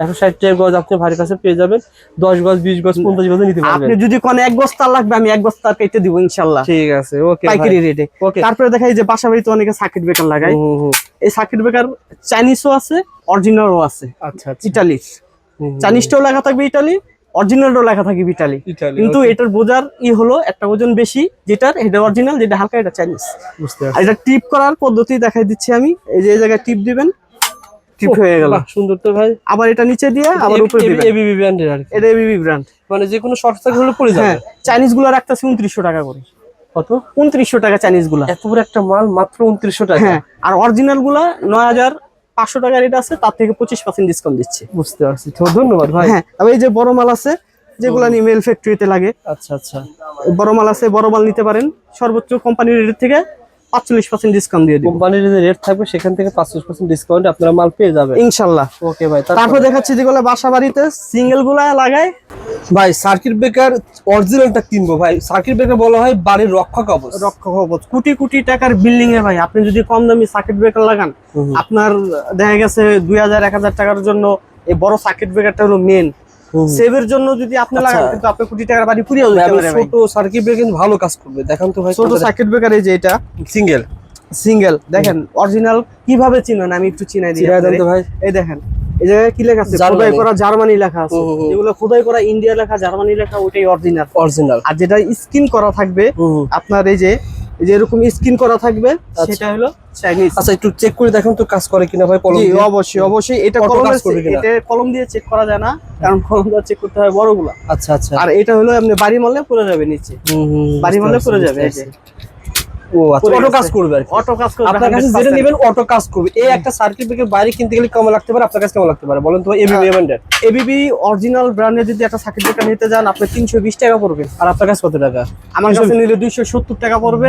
একশো ষাট টাকা গজ আপনি ভাইয়ের কাছে পেয়ে যাবেন। দশ গজ বিশ গজ পঞ্চাশ গজ নিতে আপনি যদি কোন এক লাগবে আমি এক বস্তা কেটে দিব ইনশাল্লাহ। ঠিক আছে ওকে পাইকারি রেটে ওকে। তারপরে দেখা যায় যে বাসা বাড়িতে অনেকে সার্কিট ব্রেকার লাগায়। হুম, হুম, এই সার্কিট ব্রেকার চাইনিজও আছে অরিজিনালও আছে। আচ্ছা আচ্ছা। ইটালির। চাইনিজটাও থাকবে ইটালি লেখা ইটালি কিন্তু এটার বোঝার ই হলো একটা ওজন বেশি যেটার এটা অরিজিনাল যেটা হালকা এটা চাইনিজ আর এটা টিপ করার পদ্ধতি দেখাই দিচ্ছি আমি। এই যে এই জায়গায় টিপ দিবেন টিপ হয়ে গেল সুন্দর তো ভাই আবার এটা নিচে দিয়ে আবার উপরে দিবেন এবিবি ব্র্যান্ডের আর এটা এবিবি ব্র্যান্ড মানে যে কোনো শর্ট হলে পড়ে যাবে হ্যাঁ চাইনিজগুলো রাখতেছে উনত্রিশশো টাকা করে কত উনত্রিশশো টাকা চাইনিজগুলা এত বড় একটা মাল মাত্র উনত্রিশশো টাকা হ্যাঁ আর অরিজিনালগুলা নয় হাজার পাঁচশো টাকা রেট আছে তার থেকে পঁচিশ পার্সেন্ট ডিসকাউন্ট দিচ্ছে বুঝতে পারছি তো ধন্যবাদ ভাই হ্যাঁ তবে এই যে বড় মাল আছে যেগুলা নিয়ে মেল ফ্যাক্টরিতে লাগে আচ্ছা আচ্ছা বড় মাল আছে বড় মাল নিতে পারেন সর্বোচ্চ কোম্পানির রেট থেকে পাঁচচল্লিশ পার্সেন্ট ডিসকাউন্ট দিয়ে দিব। কোম্পানির যে রেট থাকবে সেখান থেকে পাঁচশো পার্সেন্ট ডিসকাউন্ট আপনারা মাল পেয়ে যাবেন। ইনশাল্লাহ। ওকে ভাই তারপর? দেখাচ্ছি যেগুলো বাসা বাড়িতে সিঙ্গেলগুলা লাগায় ভাই সার্কিট ব্রেকার অরিজিনালটা কিনবো ভাই। সার্কিট ব্রেকার বলা হয় বাড়ির রক্ষা কবচ রক্ষা কবচ কোটি কোটি টাকার বিল্ডিং এ ভাই। আপনি যদি কম দামি সার্কিট ব্রেকার লাগান আপনার দেখা গেছে দুই হাজার এক হাজার টাকার জন্য এই বড় সার্কিট ব্রেকারটা হলো মেন। সেভের জন্য যদি আপনি লাগান আচ্ছা। কিন্তু আপনি কোটি টাকার বাড়ি পুরিয়েও ভাই, যেতে পারে ছোট সার্কিট ব্রেকার কিন্তু ভালো কাজ করবে। দেখান তো ভাই ছোট সার্কিট ব্রেকার এই যে এটা। সিঙ্গেল সিঙ্গেল দেখেন অরিজিনাল কীভাবে চিনেন? আমি একটু চিনাই দিই ভাই। এই দেখেন এই জায়গায় কি লেখা আছে। খোদাই করা জার্মানি লেখা আছে। যেগুলো খোদাই করা ইন্ডিয়া লেখা জার্মানি লেখা ওটাই অরিজিনাল অরিজিনাল আর যেটা স্কিন করা থাকবে আপনার এই যে এই যে এরকম স্কিন করা থাকবে সেটা হলো চাইনিজ আচ্ছা একটু চেক করে দেখেন তো কাজ করে কিনা ভাই কলম দিয়ে। অবশ্যই অবশ্যই। এটা কলম এটা কলম দিয়ে চেক করা যায় না কারণ কলম দিয়ে চেক করতে হয় বড়গুলা। আচ্ছা আচ্ছা। আর এটা হলো আপনি বাড়ি মারলে পড়ে যাবে নিচে। বাড়ি মারলে পড়ে যাবে এই যে। পারছি। ও আচ্ছা। অটো কাজ করবে আর অটো কাজ করবে আপনার কাছে যেটা নেবেন অটো কাজ করবে। এই একটা সার্কিট বাইরে কিনতে গেলে কেমন লাগতে পারে? আপনার কাছে কেমন লাগতে পারে? বলেন তো এবিবি ব্র্যান্ডের এবিবি অরিজিনাল ব্র্যান্ডে যদি একটা নিতে যান আপনি তিনশো বিশ টাকা পড়বে আর আপনার কাছে কত টাকা? আমার কাছে নিলে দুইশো সত্তর টাকা পড়বে।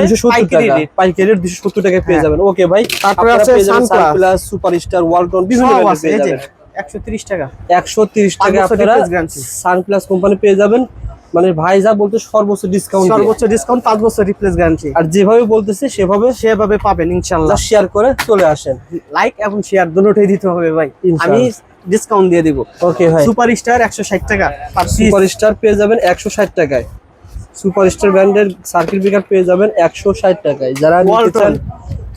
টাকা। পাইকারি টাকায় পেয়ে হ্যাঁ। যাবেন। ওকে ভাই তারপরে আছে। সানপ্লাস সুপারস্টার ওয়ালটন বিভিন্ন পেয়ে যাবেন। টাকা। একশো তিরিশ পাঁচ টাকা আপনারা সানপ্লাস কোম্পানি পেয়ে যাবেন। মানে ভাই যা বলতে সর্বোচ্চ ডিসকাউন্ট সর্বোচ্চ ডিসকাউন্ট পাঁচ বছর রিপ্লেস গ্যারান্টি আর যেভাবে বলতেছে সেভাবে সেভাবে পাবেন ইনশাল্লাহ। শেয়ার করে চলে আসেন। লাইক এবং শেয়ার দুটোই দিতে হবে ভাই। আমি ডিসকাউন্ট দিয়ে দিব। ওকে ভাই। সুপার স্টার একশো ষাট টাকা পার সুপার স্টার পেয়ে যাবেন একশো ষাট টাকায়। সুপার স্টার ব্র্যান্ডের সার্কিট ব্রেকার পেয়ে যাবেন একশো ষাট টাকায়। যারা নিতে চান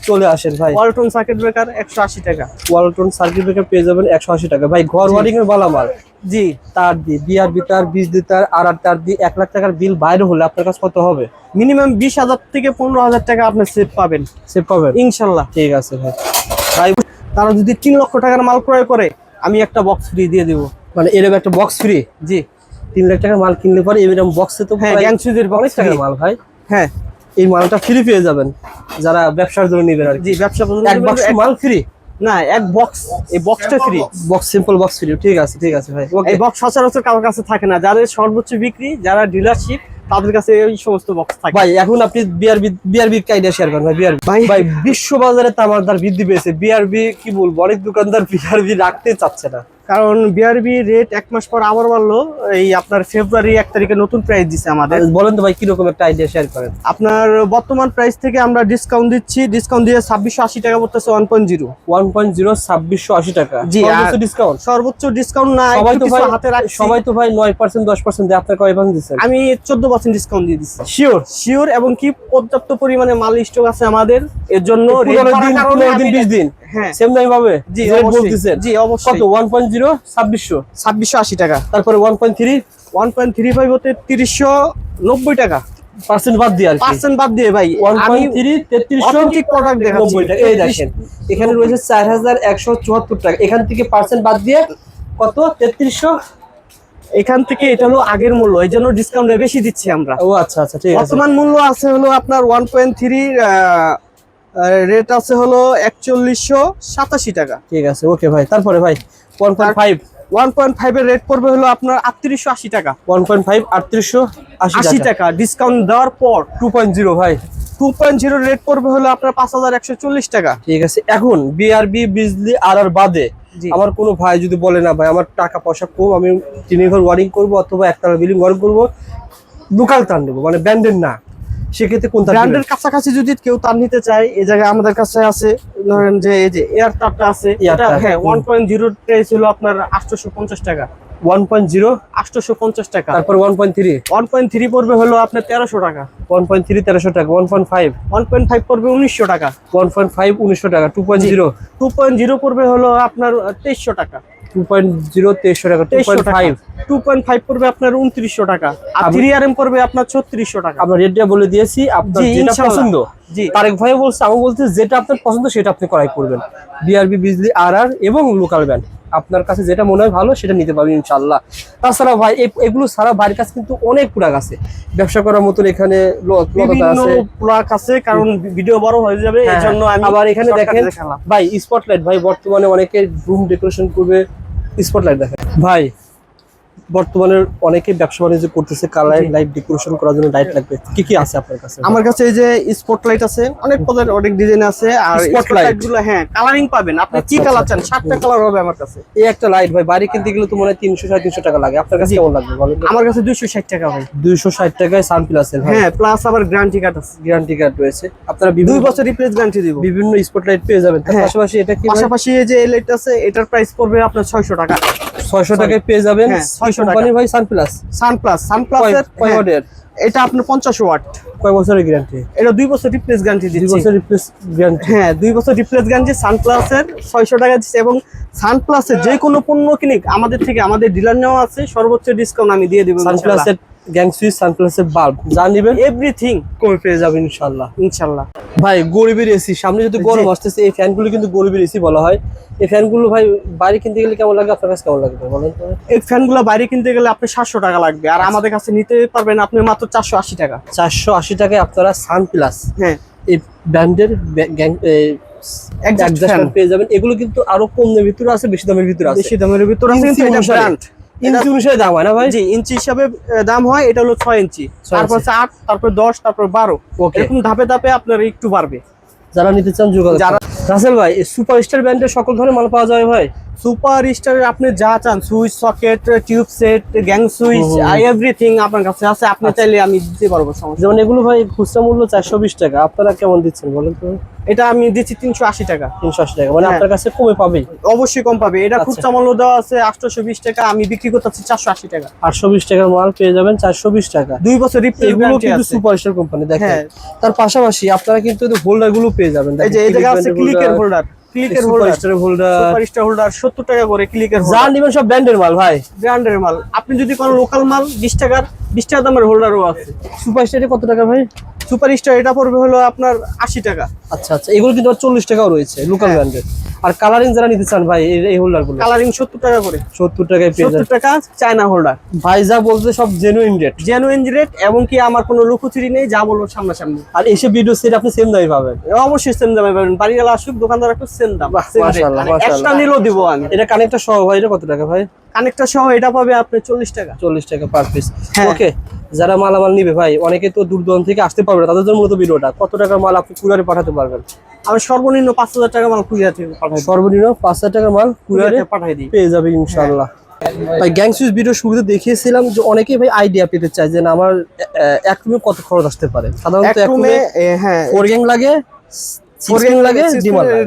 চলে আসেন ভাই। ওয়ালটন সার্কিট ব্রেকার একশো আশি টাকা। ওয়ালটন সার্কিট ব্রেকার পেয়ে যাবেন একশো আশি টাকা। ভাই ঘর ওয়ারিং এর মালামাল জি। তার দিয়ে বিআরবি তার বিজলি তার আর আর তার দিয়ে এক লাখ টাকার বিল বাইরে হলে আপনার কাছে কত হবে? মিনিমাম বিশ হাজার থেকে পনেরো হাজার টাকা আপনি সেভ পাবেন। সেভ পাবেন? ইনশাল্লাহ। ঠিক আছে ভাই। ভাই তারা যদি তিন লক্ষ টাকার মাল ক্রয় করে আমি একটা বক্স ফ্রি দিয়ে দিব। মানে এরকম একটা বক্স ফ্রি জি। তিন লাখ টাকার মাল কিনলে পরে এরকম বক্সে তো হ্যাঁ প্রায় গ্যাং সুইজের বক্স টাকার মাল ভাই। হ্যাঁ। এই মালটা ফ্রি পেয়ে যাবেন। যারা ব্যবসার জন্য নেবেন আর কি। জি ব্যবসা এক বাক্স মাল ফ্রি না এক বক্স এই বক্সটা free box simple box free ঠিক আছে ঠিক আছে ভাই। এই বক্স সচরাচর কারোর কাছে থাকে না। যাদের সর্বোচ্চ বিক্রি যারা ডিলারশিপ তাদের কাছে এই সমস্ত বক্স থাকে। ভাই এখন আপনি বিআরবি বিআরবি কাইডা শেয়ার করেন ভাই বিআরবি ভাই- ভাই বিশ্ব বাজারে তামার দার বৃদ্ধি পেয়েছে। বিআরবি কি বলব অনেক দোকানদার বিআরবি রাখতে চাচ্ছে না। কারণ বিআরবি রেট এক মাস পর আবার বাড়লো। এই আপনার ফেব্রুয়ারি এক তারিখে নতুন প্রাইস দিছে আমাদের। বলেন তো ভাই কীরকম একটা আইডিয়া শেয়ার করেন? আপনার বর্তমান প্রাইস থেকে আমরা ডিসকাউন্ট দিচ্ছি। ডিসকাউন্ট দিয়ে ছাব্বিশশো আশি টাকা পড়তেছে one point zero one point zero ছাব্বিশশো আশি টাকা। জি, ডিসকাউন্ট সর্বোচ্চ ডিসকাউন্ট না সবাই তো ভাই হাতে সবাই তো ভাই নয় পার্সেন্ট দশ পার্সেন্ট দিয়ে আপনার কয় পার্সেন্ট দিচ্ছেন? আমি চোদ্দ পার্সেন্ট ডিসকাউন্ট দিয়ে দিচ্ছি। শিওর শিওর এবং কি পর্যাপ্ত পরিমাণে মাল স্টক আছে আমাদের এর জন্য দিন দিন। হ্যাঁ। সেম পাবে? জি বলতেছেন। জি অবশ্যই। কত? টাকা। তারপরে one point three one point three five হতে তিরিশশো নব্বই টাকা। পার্সেন্ট বাদ দিয়ে আর পার্সেন্ট বাদ দিয়ে ভাই। আমি পয়েন্ট থ্রি তেত্রিশশো? অথেন্টিক প্রোডাক্ট দেখাচ্ছি। নব্বই টাকা। এই দেখেন এখানে রয়েছে চার হাজার একশো চুয়াত্তর টাকা। এখান থেকে পার্সেন্ট বাদ দিয়ে কত? তেত্রিশশো? এখান থেকে এটা হলো আগের মূল্য। এই জন্য ডিসকাউন্ট বেশি দিচ্ছি আমরা। ও আচ্ছা আচ্ছা ঠিক আছে। বর্তমান মূল্য আছে হলো আপনার ওয়ান পয়েন্ট থ্রি রেট আছে হলো একচল্লিশশো সাতাশি টাকা। ঠিক আছে ওকে ভাই। তারপরে ভাই one point five one point five এর রেট পড়বে হলো আপনার আটত্রিশশো আশি টাকা। ওয়ান পয়েন্ট ফাইভ আটত্রিশশো আশি টাকা। ডিসকাউন্ট দেওয়ার পর টু পয়েন্ট জিরো ভাই। টু পয়েন্ট জিরো রেট পড়বে হলো আপনার পাঁচ হাজার একশো চল্লিশ টাকা। ঠিক আছে এখন বিআরবি বিজলি আর আর বাদে আমার কোনো ভাই যদি বলে না ভাই আমার টাকা পয়সা কম আমি টিনের ঘর ওয়ারিং করব অথবা একতলা বিল্ডিং ওয়ারিং করব লোকাল তার নেব মানে ব্র্যান্ডের না। সেক্ষেত্রে কোন ব্র্যান্ডের কাছাকাছি যদি কেউ তার নিতে চায় এই জায়গায় আমাদের কাছে আছে ধরেন যে এই যে এয়ার তারটা আছে এটা হ্যাঁ ওয়ান পয়েন্ট জিরো প্রাইস হলো আপনার আটশোশো পঞ্চাশ টাকা। ওয়ান পয়েন্ট জিরো আটশোশো পঞ্চাশ টাকা। তারপর one point three one point three পড়বে হলো আপনার তেরোশো টাকা। ওয়ান পয়েন্ট থ্রি তেরোশো টাকা one point five one point five পড়বে উনিশশো টাকা। ওয়ান পয়েন্ট ফাইভ উনিশশো টাকা two point zero two point zero পড়বে হলো আপনার তেইশশো টাকা। টু পয়েন্ট জিরো তেইশশো টাকা two point five two point five পড়বে আপনার উনত্রিশশো টাকা। আর থ্রি আর এম পড়বে আপনার ছত্রিশশো টাকা। আমরা রেটটা বলে দিয়েছি আপনার যেটা পছন্দ। তারেক ভাই বলছে আমি বলতে যেটা আপনার পছন্দ সেটা আপনি ক্রয় করবেন। বিআরবি বিজলি আর আর এবং লোকাল ব্যান্ড আপনার কাছে যেটা মনে হয় ভালো সেটা নিতে পারবেন ইনশাল্লাহ। তাছাড়া ভাই এগুলো সারা বাড়ির কাছে কিন্তু অনেক প্রোডাক্ট আছে। ব্যবসা করার মতন এখানে আছে। কারণ ভিডিও বড় হয়ে যাবে এই হ্যাঁ, জন্য আমি আবার এখানে দেখেন ভাই স্পটলাইট ভাই বর্তমানে অনেকে রুম ডেকোরেশন করবে স্পটলাইট দেখেন। ভাই বর্তমানে অনেকে ব্যবসা বাণিজ্য করতেছে কালার লাইট ডেকোরেশন করার জন্য লাইট লাগবে। কি কি আছে আপনার কাছে? আমার কাছে এই যে স্পটলাইট আছে অনেক পদের অনেক ডিজাইন আছে আর। স্পটলাইটগুলো হ্যাঁ কালারিং পাবেন। আপনি কি আচ্ছা, কালার আচ্ছা। চান? সাতটা কালার হবে আমার কাছে। এই একটা লাইট ভাই বাইরে কিনতে গেলে তো মনে হয় তিনশো সাড়ে তিনশো টাকা লাগে। আপনার কাছে কেমন লাগবে বলেন আমার কাছে দুইশো ষাট টাকা ভাই। দুইশো ষাট টাকায় সান প্লাসের হ্যাঁ প্লাস আবার গ্যারান্টি কার্ড আছে। গ্যারান্টি কার্ড রয়েছে। আপনারা দুই বছর রিপ্লেস গ্যারান্টি দিব। বিভিন্ন স্পটলাইট পেয়ে যাবেন। হ্যাঁ। পাশাপাশি এটা কি পাশাপাশি এই যে লাইট আছে এটার প্রাইস পড়বে আপনার ছয়শো টাকা। ছয়শো টাকায় পেয়ে যাবেন হ্যাঁ, 600 টাকা। ভাই সান প্লাস সান প্লাস সান কয় ওয়াটের এটা আপনার পঞ্চাশ ওয়াট। কয় বছরের গ্যারান্টি এটা দুই বছর রিপ্লেস গ্যারান্টি দুই দিচ্ছি। বছর রিপ্লেস গ্যারান্টি হ্যাঁ দুই বছর রিপ্লেস গ্যারান্টি সানপ্লাসের ছয়শো টাকা দিচ্ছি এবং সানপ্লাসের যে কোনো পণ্য কিনিক আমাদের থেকে আমাদের ডিলার নেওয়া আছে সর্বোচ্চ ডিসকাউন্ট আমি দিয়ে দেব সান প্লাসের গ্যাং সুইচ সানপ্লাসের বাল্ব যা নেবেন এভরিথিং কমে পেয়ে যাবেন ইনশাল্লাহ ইনশাল্লাহ ভাই গরিবের এসি সামনে যদি গরম আসতেছে এই ফ্যানগুলো কিন্তু গরিবের এসি বলা হয়। এই ফ্যানগুলো ভাই বাইরে কিনতে গেলে কেমন লাগে আপনার কাছে কেমন লাগবে বলেন এই ফ্যানগুলো বাইরে কিনতে গেলে আপনি সাতশো টাকা লাগবে। আর আমাদের কাছে নিতে পারবেন আপনি মাত্র চারশো আশি টাকা। চারশো আশি টাকায় আপনারা সান প্লাস হ্যাঁ। এই ব্র্যান্ডের গ্যাং পেয়ে যাবেন। এগুলো কিন্তু আরও কম দামের ভিতরে আছে বেশি দামের ভিতরে আছে। বেশি দামের ভিতরে আছে কিন্তু এটা ব্র্যান্ড ইঞ্চি অনুসারে দাম হয় না ভাই? জি ইঞ্চি হিসাবে দাম হয় এটা হলো ছয় ইঞ্চি। তারপর আট তারপর দশ তারপর বারো। এরকম ধাপে ধাপে আপনার একটু বাড়বে। যারা নিতে চান যোগাযোগ যারা- যারা রাসেল ভাই সুপার স্টার ব্র্যান্ডের সকল ধরনের মাল পাওয়া যাবে ভাই? সুপার স্টারের আপনি যা চান switch socket tube set gang switch হুম। এভরিথিং আপনার কাছে আছে আপনি চাইলে আমি দিতে পারব সমস্যা যেমন এগুলো ভাই খুচরা মূল্য চারশো বিশ টাকা আপনারা কেমন দিচ্ছেন বলেন তো? এটা আমি দিচ্ছি তিনশো আশি টাকা। তিনশো আশি টাকা মানে হ্যাঁ। আপনার কাছে কমে পাবে অবশ্যই কম পাবে। এটা আচ্ছা। খুচরা মূল্য দেওয়া আছে আটশোশো বিশ টাকা আমি বিক্রি করতেছি চারশো আশি টাকা। আটশো বিশ টাকার মাল পেয়ে যাবেন চারশো বিশ টাকা। দুই বছর এগুলো কিন্তু সুপারস্টার কোম্পানি দেখেন। হ্যাঁ। তার পাশাপাশি আপনারা কিন্তু হোল্ডারগুলো পেয়ে যাবেন। এই যে এই জায়গা আছে ক্লিকের holder ক্লিকের holder holder super star holder সত্তর টাকা করে ক্লিকের যা নেবেন সব ব্র্যান্ডের মাল ভাই। ব্র্যান্ডের মাল। আপনি যদি কোনো লোকাল মাল বিশ টাকার বিশ টাকা দামের হোল্ডারও আছে। সুপারস্টারে কত টাকা ভাই? সুপার স্টার এটা পড়বে হলো আপনার আশি টাকা। আচ্ছা আচ্ছা এগুলো কিন্তু চল্লিশ টাকাও রয়েছে লোকাল। ব্র্যান্ডের আর কালারিং যারা নিতে চান ভাই এই- হোল্ডারগুলো কালারিং সত্তর টাকা করে। সত্তর টাকায় পেয়ে সত্তর টাকা চায়না হোল্ডার ভাই যা বলতে সব জেনুইন রেট জেনুইন রেট এবং কি আমার কোনো লুকোচুরি নেই যা বলব সামনাসামনি। আর এসে ভিডিও সেট আপনি সেম দামে পাবেন। অবশ্যই সেম দামে পাবেন। বাড়িওয়ালা আসুক দোকানদার আসুক সেম দাম। মাশাআল্লাহ, মানে নিলেও দিব আমি। এটা কানেক্টর সহ ভাই এটা কত টাকা ভাই? কানেক্টর সহ এটা পাবে আপনি চল্লিশ টাকা। চল্লিশ টাকা পার পিস হ্যাঁ। ওকে যারা মালামাল নিবে ভাই অনেকে তো দূর দূরান্ত থেকে আসতে পারবে না তাদের জন্য মূলত ভিডিওটা। কত টাকার মাল আপনি কুরিয়ারে পাঠাতে পারবেন? আমি সর্বনিম্ন পাঁচ হাজার টাকা মাল পাঠাই সর্বনিম্ন পাঁচ হাজার টাকার মাল কুরিয়ারে পাঠাই দিই। পেয়ে যাবে ইনশাল্লাহ ভাই গ্যাং সুইচ ভিডিও শুরুতে দেখিয়েছিলাম যে অনেকেই ভাই আইডিয়া পেতে চায় যে আমার এক রুমে কত খরচ আসতে পারে? সাধারণত এক রুমে হ্যাঁ। ফোর গ্যাং লাগে ফোর লাগে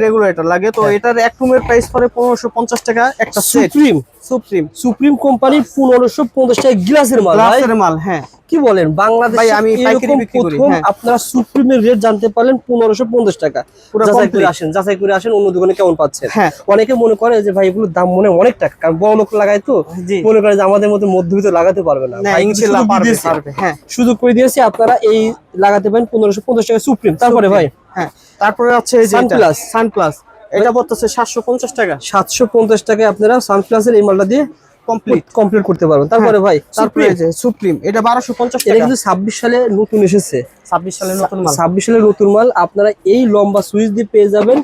রেগুলেটর লাগে। তো হ্যাঁ। এটার এক রুমের প্রাইস পড়ে পনেরোশো পঞ্চাশ টাকা একটা set Supreme Supreme Supreme company পনেরোশো পঞ্চাশ টাকা গ্লাসের মাল গ্লাসের মাল হ্যাঁ। কি বলেন বাংলাদেশ ভাই, আমি পাইকারি বিক্রি করি, হ্যাঁ। আপনারা সুপ্রিমের রেট জানতে পারলেন পনেরোশো পঞ্চাশ টাকা। পুরো যাচাই করে আসেন যাচাই করে আসেন অন্য দোকানে কেমন পাচ্ছেন। হ্যাঁ। অনেকে মনে করে যে ভাই এগুলোর দাম মনে অনেক টাকা কারণ বড় লোক লাগায় তো। মনে করে যে আমাদের মধ্যে মধ্যবিত্ত লাগাতে পারবে না। সুযোগ পারবে পারবে হ্যাঁ। সুযোগ করে দিয়েছি আপনারা এই লাগাতে পারেন পনেরোশো পঞ্চাশ টাকা সুপ্রিম তারপরে ভাই। হ্যাঁ। তারপরে আছে যে Sunplus। সানপ্লাস এটা পড়তেছে সাতশো পঞ্চাশ টাকা। সাতশো পঞ্চাশ টাকায় আপনারা সানপ্লাসের এই মালটা দিয়ে কমপ্লিট কমপ্লিট করতে পারবেন। তারপরে ভাই তারপরে যে সুপ্রিম এটা বারোশো পঞ্চাশ এটা কিন্তু ছাব্বিশ সালে নতুন এসেছে। ছাব্বিশ সালে নতুন মাল। ছাব্বিশ সালের নতুন মাল। আপনারা এই লম্বা সুইচ দিয়ে পেয়ে যাবেন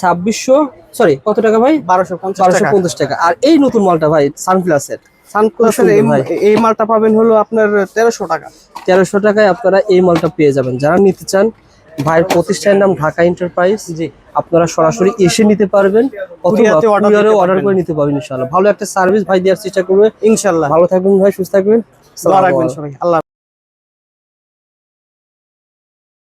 ছাব্বিশশো সরি কত টাকা ভাই? বারোশো পঞ্চাশ বারোশো টাকা পঞ্চাশ টাকা। আর এই নতুন মালটা ভাই সানপ্লাসের সানপ্লাসের। এই মালটা পাবেন হলো আপনার তেরোশো টাকা। তেরোশো টাকায় আপনারা এই মালটা পেয়ে যাবেন। যারা নিতে চান ভাইয়ের প্রতিষ্ঠানের নাম ঢাকা এন্টারপ্রাইজ জি। আপনারা সরাসরি এসে নিতে পারবেন অথবা অর্ডার করে নিতে পারবেন ইনশাল্লাহ ভালো একটা সার্ভিস ভাই দেওয়ার চেষ্টা করবে। ইনশাল্লাহ ভালো থাকবেন ভাই সুস্থ থাকবেন। রাখবেন সবাই। আল্লাহ